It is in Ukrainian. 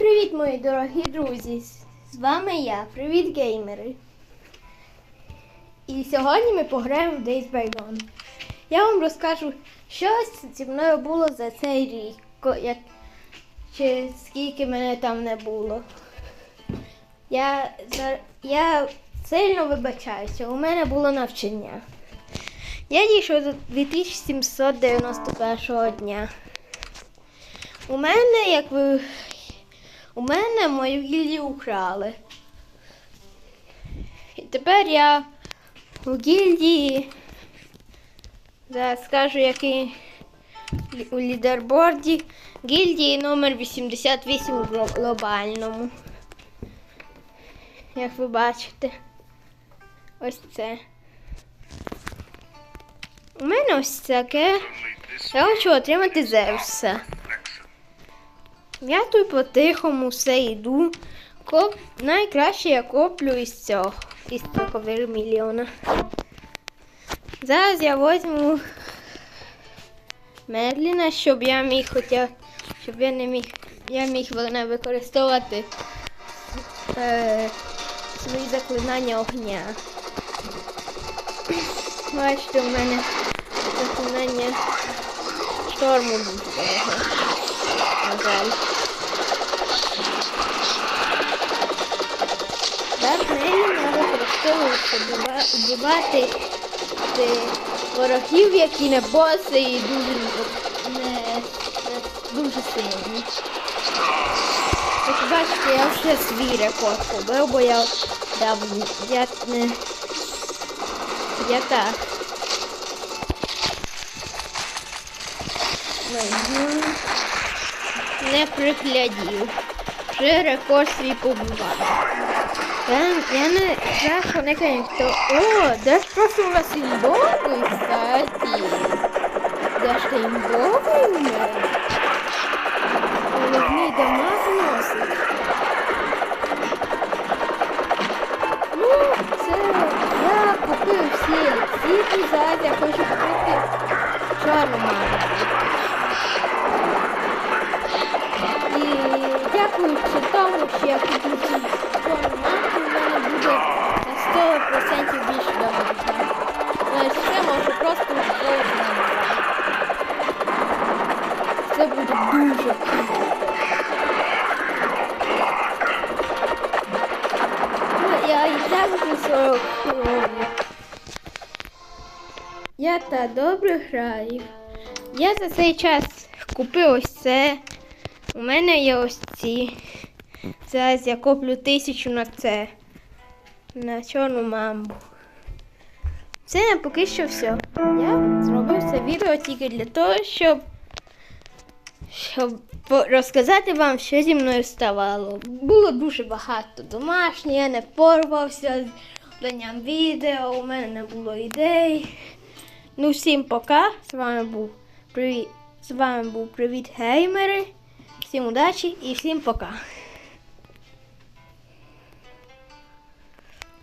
привіт, мої дорогі друзі! З вами я, привіт геймери. І сьогодні ми пограємо в Days by Dawn. Я вам розкажу, що зі мною було за цей рік, як, чи скільки мене там не було. Я, я сильно вибачаюся, у мене було навчання. Я дійшов до 2791 дня. У мене, як ви. У мене мою гільдію украли. І тепер я у гільдії. Зараз скажу, який у лідерборді. Гільдії номер 88 у глобальному. Як ви бачите. Ось це. У мене ось таке. Я хочу отримати Зевса. Я тут по-тихому все йду. Коп... Найкраще я коплю із цього, із цього вермільйона. Зараз я візьму Мерліна, щоб я міг хоча, щоб я не міг, я міг не використовувати е, свої заклинання огня. Бачите, у мене заклинання шторму буде. На жаль. Так, нею треба вбива- вбивати е, ворогів, які не боси і дуже не, дуже сильні. Як бачите, я вже свій рекорд побив, бо я дав я не я так. Візьму. Не приглядів. Вже рекорд свій побував. Я, я не знаю, що не кажу, хто. О, де ж просто у нас імбовий, кстати. Де ж ти імбовий дякуючи тому, що я куплю в мене буде на 100% більше добре. Це може просто виходити. Це буде дуже круто. Я і так вже 40 років. Я та добре граю. Я за цей час купив ось це. У мене є ось ці. Зараз я куплю тисячу на це. На чорну мамбу. Це поки що все. Я зробив це відео тільки для того, щоб, щоб розказати вам, що зі мною ставало. Було дуже багато домашнє, я не порвався з данням відео, у мене не було ідей. Ну, всім пока. З вами був привіт. З вами був Привіт Геймери. Всім удачі і всім пока.